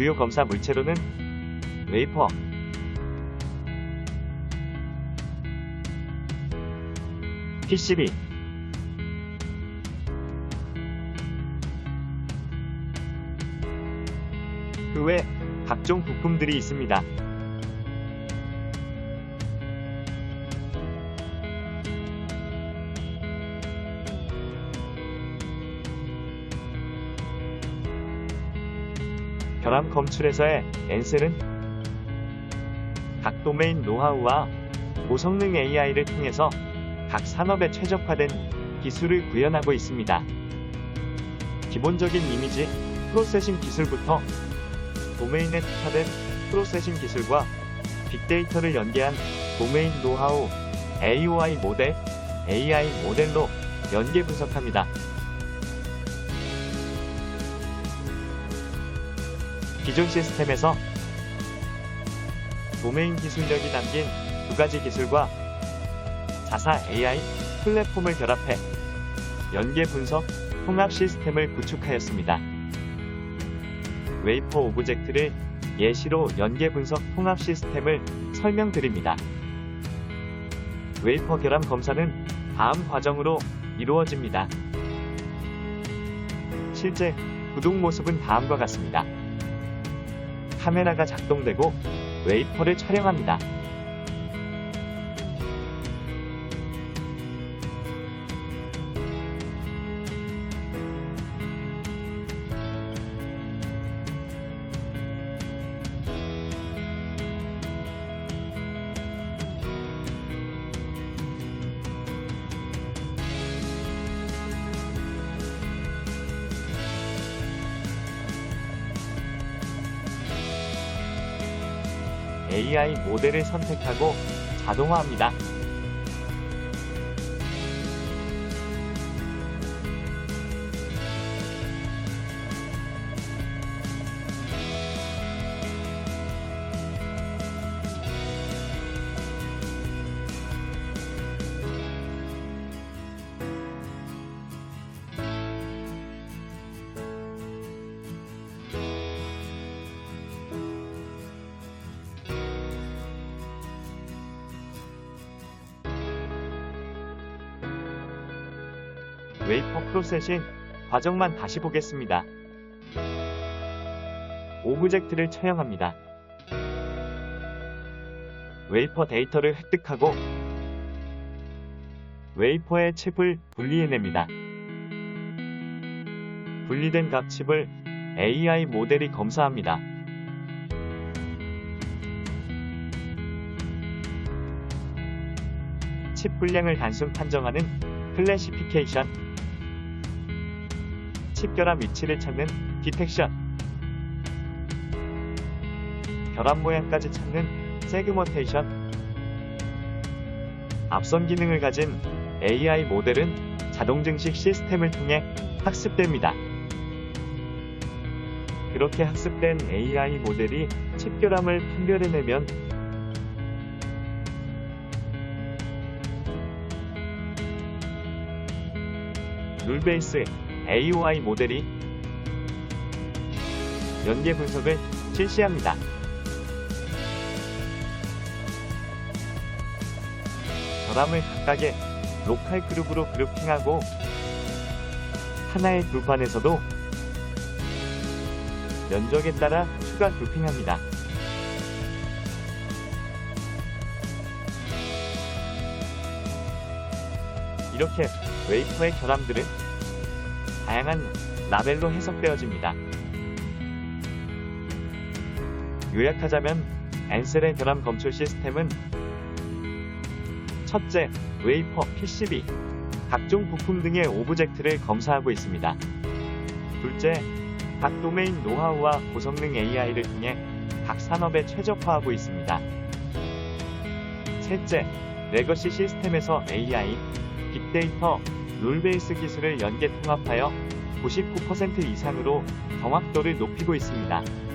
주요 검사 물체로는 웨이퍼, PCB, 그 외 각종 부품들이 있습니다. 결함 검출에서의 엔셀은 각 도메인 노하우와 고성능 AI를 통해서 각 산업에 최적화된 기술을 구현하고 있습니다. 기본적인 이미지 프로세싱 기술부터 도메인에 특화된 프로세싱 기술과 빅데이터를 연계한 도메인 노하우, AOI 모델, AI 모델로 연계 분석합니다. 기존 시스템에서 도메인 기술력이 담긴 두 가지 기술과 자사 AI 플랫폼을 결합해 연계 분석 통합 시스템을 구축하였습니다. 웨이퍼 오브젝트를 예시로 연계 분석 통합 시스템을 설명드립니다. 웨이퍼 결함 검사는 다음 과정으로 이루어집니다. 실제 구동 모습은 다음과 같습니다. 카메라가 작동되고 웨이퍼를 촬영합니다. AI 모델을 선택하고 자동화합니다. 웨이퍼 프로세싱 과정만 다시 보겠습니다. 오브젝트를 처형합니다. 웨이퍼 데이터를 획득하고 웨이퍼의 칩을 분리해냅니다. 분리된 각 칩을 AI 모델이 검사합니다. 칩 분량을 단순 판정하는 클래시피케이션 칩 결함 위치를 찾는 디텍션 결함 모양까지 찾는 세그먼테이션 앞선 기능을 가진 AI 모델은 자동 증식 시스템을 통해 학습됩니다. 그렇게 학습된 AI 모델이 칩 결함을 판별해내면 룰베이스 AOI 모델이 연계 분석을 실시합니다. 결함을 각각의 로컬 그룹으로 그룹핑하고 하나의 두판에서도 면적에 따라 추가 그룹핑합니다. 이렇게 웨이퍼의 결함들은 다양한 라벨로 해석되어집니다. 요약하자면 엔셀의 결함 검출 시스템은 첫째, 웨이퍼, PCB, 각종 부품 등의 오브젝트를 검사하고 있습니다. 둘째, 각 도메인 노하우와 고성능 AI를 통해 각 산업에 최적화하고 있습니다. 셋째, 레거시 시스템에서 AI, 빅데이터, 룰베이스 기술을 연계 통합하여 99% 이상으로 정확도를 높이고 있습니다.